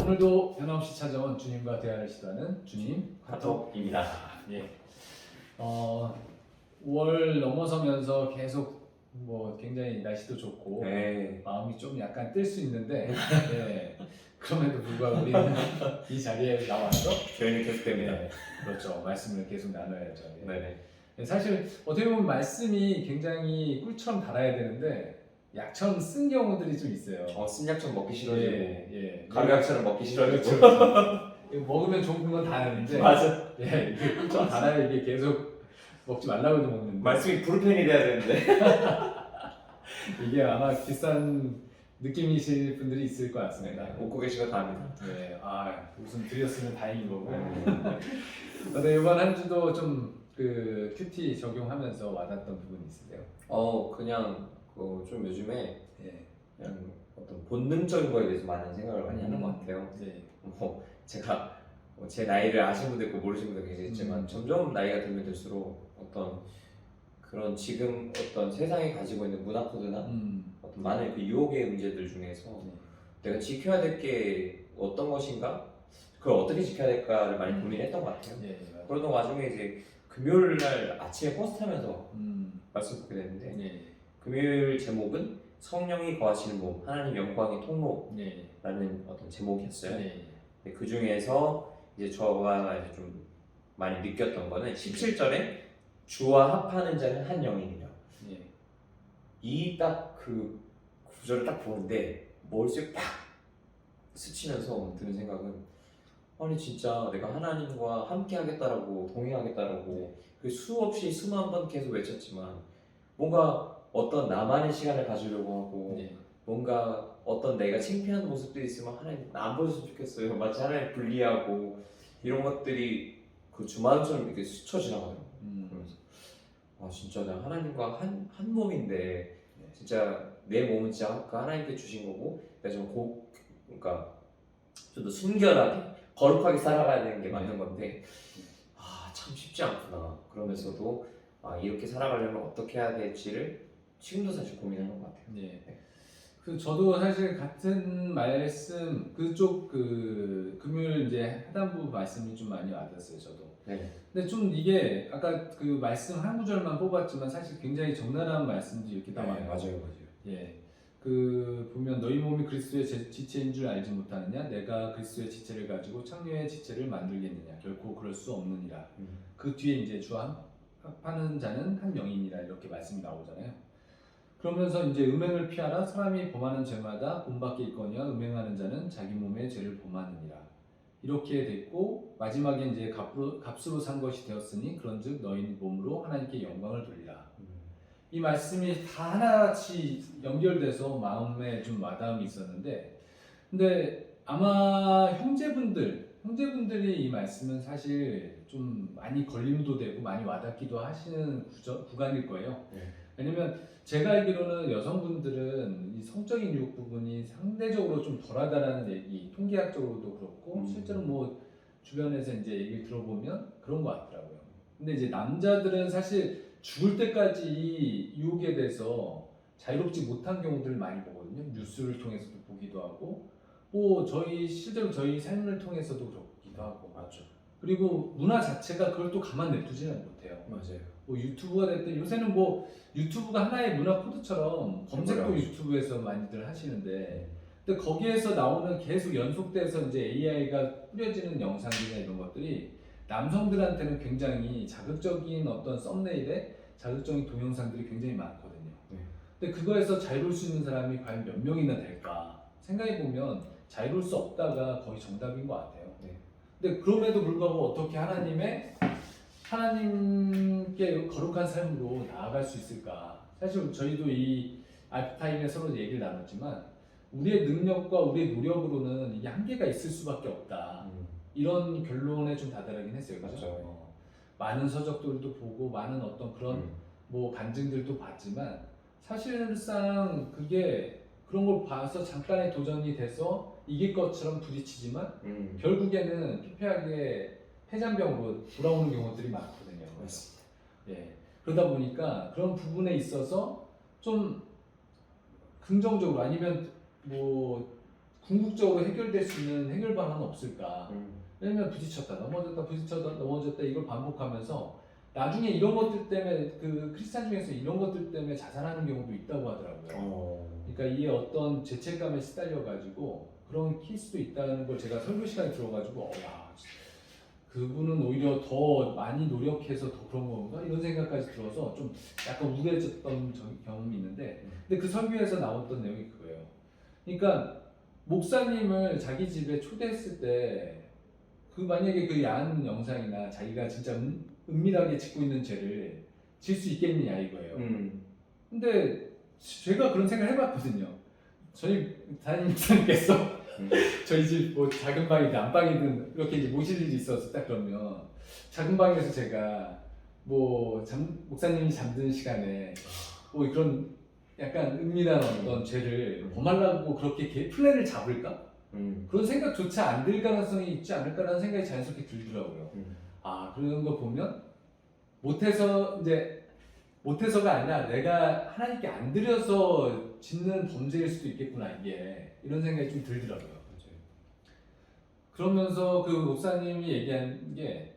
오늘도 변함없이 찾아온 주님과 대화를 시도하는 주님 카톡입니다. 예. 어, 5월 넘어서면서 계속 뭐 굉장히 날씨도 좋고 네. 마음이 좀 약간 뜰 수 있는데 예. 그럼에도 불구하고 우리는 이 자리에 나와서 교연이 계속됩니다. 네, 그렇죠 말씀을 계속 나눠야죠. 예. 네네. 예, 사실 어떻게 보면 말씀이 굉장히 꿀처럼 달아야 되는데 약처럼 쓴 경우들이 좀 있어요. 어, 쓴약처럼 먹기 싫어지고 예, 예. 가루약처럼 먹기 싫어지고. 그렇죠. 이거 먹으면 좋은 건 다 아는데 맞아. 예, 이게 꿀처럼 달아야 이게 계속 먹지 말라고도 먹는데 말씀이 브루펜이 돼야 되는데. 이게 아마 비싼 느낌이실 분들이 있을 것 같습니다. 웃고 계시고 다 합니다. 네, 아 웃음 드렸으면 다행인 거고. 네. 네, 이번 한 주도 좀 그 큐티 적용하면서 와닿던 부분이 있으세요? 어 그냥 그좀 요즘에 예, 그냥 어떤 본능적인 거에 대해서 많은 생각을 많이 하는 것 같아요. 네, 뭐 제가 뭐제 나이를 아시는 분도 있고 모르시는 분도 계시겠지만 음. 점점 나이가 들면 들수록 어떤 그런 지금 어떤 세상이 가지고 있는 문화 코드나 음, 어떤 많은 그 유혹의 문제들 중에서 네. 내가 지켜야 될 게 어떤 것인가 그걸 어떻게 지켜야 될까를 많이 고민했던 것 같아요. 예, 맞아요. 그러던 와중에 이제 금요일 날 아침에 버스 타면서 음, 말씀 듣게 됐는데 네, 금요일 제목은 성령이 거하시는 몸 하나님 영광의 통로라는 네, 어떤 제목이었어요. 네, 그 중에서 이제 저가 이제 좀 많이 느꼈던 거는 17절에 주와 합하는 자는 한 영이니라. 네, 이딱 그 구절을 딱 보는데 머릿속에 팍 스치면서 드는 생각은 아니 진짜 내가 하나님과 함께 하겠다라고 동행하겠다라고 그 수없이 수만 번 계속 외쳤지만 뭔가 어떤 나만의 시간을 가지려고 하고 네, 뭔가 어떤 내가 창피한 모습들이 있으면 하나님 나안 보셨으면 좋겠어요. 마치 하나님 분리하고 이런 것들이 그 주마등처럼 이렇게 스쳐 지나가요. 음, 그러면서 아 진짜 내가 하나님과 한, 한 몸인데 네. 진짜 내 몸은 진짜 그 하나님께 주신 거고 내가 좀 고, 그러니까 좀 더 순결하게 거룩하게 살아가야 되는 게 맞는 건데 아 참 쉽지 않구나. 그러면서도 아 이렇게 살아가려면 어떻게 해야 될지를 지금도 사실 고민하는 것 같아요 네. 그 저도 사실 같은 말씀 그쪽 그 금요일 이제 하단부 말씀이 좀 많이 와닿았어요 저도. 네. 근데 좀 이게 아까 그 말씀 한 구절만 뽑았지만 사실 굉장히 적나라한 말씀들이 이렇게 나와요. 네, 맞아요 예. 그 보면 너희 몸이 그리스도의 제- 지체인 줄 알지 못하느냐? 내가 그리스도의 지체를 가지고 창녀의 지체를 만들겠느냐? 결코 그럴 수 없느니라. 음. 그 뒤에 이제 주함 합하는 자는 한 명이니라 이렇게 말씀이 나오잖아요. 그러면서 이제 음행을 피하라 사람이 범하는 죄마다 본받게 있거니와 음행하는 자는 자기 몸의 죄를 범하느니라. 이렇게 됐고 마지막에 이제 값으로, 값으로 산 것이 되었으니 그런즉 너희 몸으로 하나님께 영광을 돌리라. 음. 이 말씀이 다 하나같이 연결돼서 마음에 좀 와닿음이 있었는데 근데 아마 형제분들 형제분들이 이 말씀은 사실 좀 많이 걸림도 되고 많이 와닿기도 하시는 구저, 구간일 거예요. 네. 왜냐면 제가 알기로는 여성분들은 이 성적인 유혹 부분이 상대적으로 좀 덜하다라는 얘기, 통계학적으로도 그렇고 음. 실제로 뭐 주변에서 이제 얘기를 들어보면 그런 것 같더라고요. 근데 이제 남자들은 사실 죽을 때까지 이 유혹에 대해서 자유롭지 못한 경우들을 많이 보거든요. 뉴스를 통해서도 보기도 하고, 뭐 저희 실제로 저희 삶을 통해서도 그렇기도 하고, 맞죠 그리고 문화 자체가 그걸 또 가만 냅두지는 못해요. 맞아요 뭐 유튜브가 됐든 요새는 뭐 유튜브가 하나의 문화 코드처럼 검색도 그렇죠. 유튜브에서 많이들 하시는데, 근데 거기에서 나오는 계속 연속돼서 이제 AI가 뿌려지는 영상이나 이런 것들이 남성들한테는 굉장히 자극적인 어떤 썸네일에 자극적인 동영상들이 굉장히 많거든요. 네. 근데 그거에서 자유로울 수 있는 사람이 과연 몇 명이나 될까? 생각해 보면 자유로울 수 없다가 거의 정답인 것 같아요. 네. 근데 그럼에도 불구하고 어떻게 하나님의 하나님께 거룩한 삶으로 나아갈 수 있을까? 사실 저희도 이 알프타임에 서로 얘기를 나눴지만 우리의 능력과 우리의 노력으로는 이게 한계가 있을 수밖에 없다. 음. 이런 결론에 좀 다다르긴 했어요. 그죠? 맞죠. 어, 많은 서적들도 보고 많은 어떤 그런 음. 뭐 간증들도 봤지만 사실상 그게 그런 걸 봐서 잠깐의 도전이 돼서 이길 것처럼 부딪히지만 음. 결국에는 피폐하게 폐잔병으로 돌아오는 경우들이 많거든요. 맞습니다 예. 그러다 보니까 그런 부분에 있어서 좀 긍정적으로 아니면 뭐 궁극적으로 해결될 수 있는 해결 방안은 없을까? 음. 왜냐면 부딪혔다 넘어졌다 부딪혔다 넘어졌다 이걸 반복하면서 나중에 이런 것들 때문에 그 크리스찬 중에서 이런 것들 때문에 자살하는 경우도 있다고 하더라고요. 어. 그러니까 이 어떤 죄책감에 시달려 가지고 그런 케이스도 있다는 걸 제가 설교 시간에 들어가지고 어, 야, 그분은 오히려 더 많이 노력해서 더 그런 건가 이런 생각까지 들어서 좀 약간 우울해졌던 저- 경험이 있는데 근데 그 설교에서 나왔던 내용이 그거예요. 그러니까 목사님을 자기 집에 초대했을 때 그 만약에 그 야한 영상이나 자기가 진짜 은, 은밀하게 짓고 있는 죄를 질 수 있겠느냐 이거예요. 음. 근데 제가 그런 생각을 해봤거든요. 저희 담임 목사님께서 음. 저희 집 뭐 작은 방이든 안방이든 이렇게 이제 모실 일이 있었다 그러면 작은 방에서 제가 뭐 잠, 목사님이 잠든 시간에 뭐 그런 약간 은밀한 어떤 죄를 범하려고 그렇게 개- 플랜을 잡을까? 음. 그런 생각조차 안 들 가능성이 있지 않을까라는 생각이 자연스럽게 들더라고요. 음. 아 그런 거 보면 못해서 이제 못해서가 아니라 내가 하나님께 안 드려서 짓는 범죄일 수도 있겠구나 이게 이런 생각이 좀 들더라고요. 그러면서 그 목사님이 얘기한 게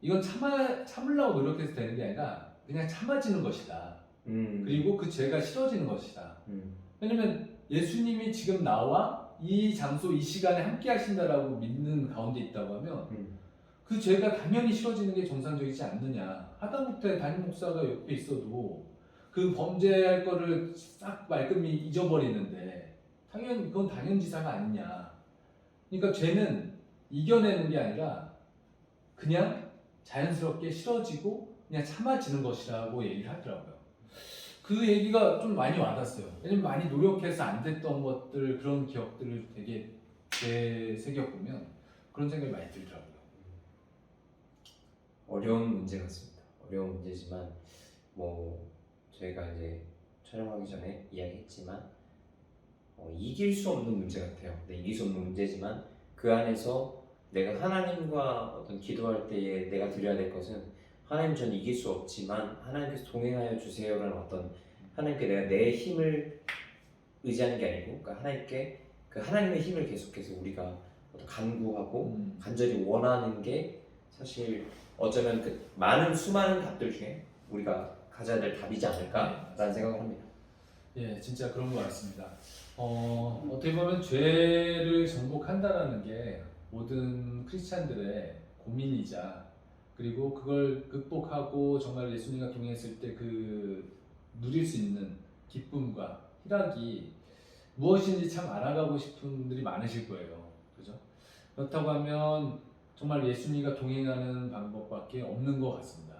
이건 참아 참으려고 노력해서 되는 게 아니라 그냥 참아지는 것이다. 음. 그리고 그 죄가 싫어지는 것이다. 음. 왜냐면 예수님이 지금 나와 이 장소 이 시간에 함께 하신다라고 믿는 가운데 있다고 하면 음. 그 죄가 당연히 싫어지는 게 정상적이지 않느냐. 하다못해 담임 목사가 옆에 있어도 그 범죄할 거를 싹 말끔히 잊어버리는데 당연 그건 당연지사가 아니냐. 그러니까 죄는 이겨내는 게 아니라 그냥 자연스럽게 싫어지고 그냥 참아지는 것이라고 얘기를 하더라고요. 그 얘기가 좀 많이 와닿았어요. 왜냐면 많이 노력해서 안 됐던 것들 그런 기억들을 되게 되새겨 보면 그런 생각이 많이 들더라고요. 어려운 문제 같습니다. 어려운 문제지만 뭐 저희가 이제 촬영하기 전에 이야기했지만 어, 이길 수 없는 문제 같아요. 네, 이길 수 없는 문제지만 그 안에서 내가 하나님과 어떤 기도할 때에 내가 드려야 될 것은 하나님 전 이길 수 없지만 하나님께서 동행하여 주세요라는 어떤 하나님께 내가 내 힘을 의지하는 게 아니고 그러니까 하나님께 그 하나님의 힘을 계속해서 우리가 어떤 간구하고 음. 간절히 원하는 게 사실 어쩌면 그 많은 수많은 답들 중에 우리가 가져야 될 답이지 않을까라는 생각을 합니다. 예, 진짜 그런 것 같습니다. 어, 어떻게 보면 죄를 정복한다라는 게 모든 크리스찬들의 고민이자 그리고 그걸 극복하고 정말 예수님과 동행했을 때 그 누릴 수 있는 기쁨과 희락이 무엇인지 참 알아가고 싶은 분들이 많으실 거예요. 그죠? 그렇다고 하면 정말 예수님과 동행하는 방법밖에 없는 것 같습니다.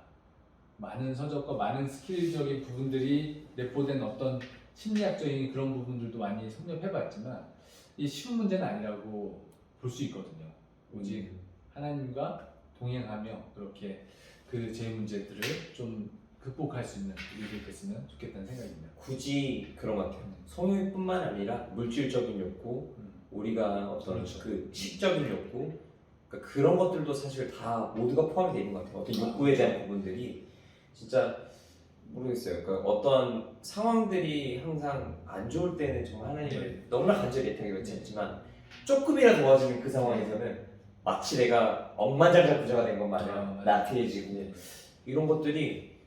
많은 서적과 많은 스킬적인 부분들이 내포된 어떤 심리학적인 그런 부분들도 많이 섭렵해봤지만 이 쉬운 문제는 아니라고 볼 수 있거든요. 오직 하나님과 동행하며 그렇게 그 제 문제들을 좀 극복할 수 있는 우리들이 됐으면 좋겠다는 생각입니다. 굳이 그런 것 같아요. 성욕뿐만 아니라 물질적인 욕구, 음. 우리가 어떤 그렇죠. 그 식적인 욕구, 그러니까 그런 것들도 사실 다 모두가 포함이 되어 있는 것 같아요. 어떤 아, 욕구에 대한 부분들이 진짜 모르겠어요. 그러니까 어떤 상황들이 항상 안 좋을 때는 정말 하나님을 네. 너무나 간절히 애타게겠지만 조금이라도 도와주는 그 상황에서는 마치 내가 억만장자 부자가 된것 아, 마냥 맞아요. 나태해지고 네. 이런 것들이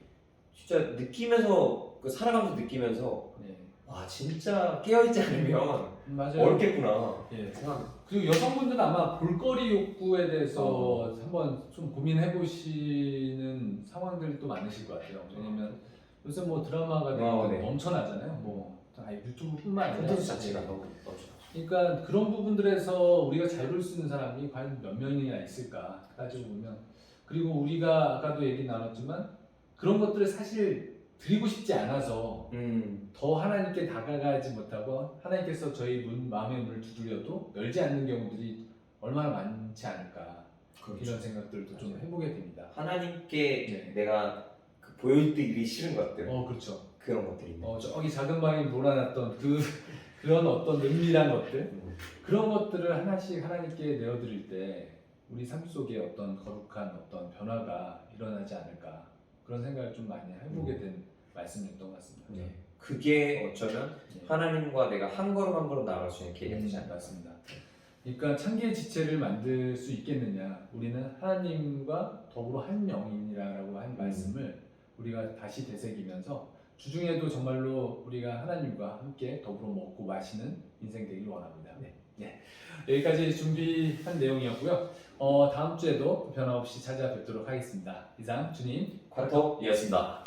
진짜 느끼면서 그 살아가면서 느끼면서 네. 와 진짜 깨어있지 않으면 맞아요. 어렵겠구나 예. 생각. 그리고 여성분들은 아마 볼거리 욕구에 대해서 어. 한번 좀 고민해 보시는 상황들이 또 많으실 것 같아요. 왜냐면 요새 뭐 드라마가 어, 네. 넘쳐나잖아요. 뭐 아, 유튜브뿐만 아니라 콘텐츠 자체가 네. 너무 넘쳐. 그러니까 그런 부분들에서 우리가 잘 볼 수 있는 사람이 과연 몇 명이나 있을까 따지고 보면 그리고 우리가 아까도 얘기 나눴지만 그런 것들을 사실 드리고 싶지 않아서 음 더 하나님께 다가가지 못하고 하나님께서 저희 문 마음의 문을 두드려도 열지 않는 경우들이 얼마나 많지 않을까 그렇죠. 이런 생각들도 좀 맞아요. 해보게 됩니다. 하나님께 네. 내가 그 보여드리기 싫은 것들 어 그렇죠. 그런 것들이. 어 저기 작은 방에 몰아놨던 그 그런 어떤 은밀한 것들 음. 그런 것들을 하나씩 하나님께 내어드릴 때 우리 삶 속에 어떤 거룩한 어떤 변화가 일어나지 않을까 그런 생각을 좀 많이 해보게 된 말씀이었던 것 같습니다. 네. 그게 어쩌면 네. 하나님과 내가 한 걸음 한 걸음 나아갈 수 있는 계기가 되지 음, 않을까. 맞습니다. 그러니까 창기의 지체를 만들 수 있겠느냐? 우리는 하나님과 더불어 한 영이라고 한 말씀을 우리가 다시 되새기면서 주중에도 정말로 우리가 하나님과 함께 더불어 먹고 마시는 인생 되길 원합니다. 네. 네. 여기까지 준비한 내용이었고요. 어, 다음 주에도 변함없이 찾아뵙도록 하겠습니다. 이상 주님 관톡이었습니다.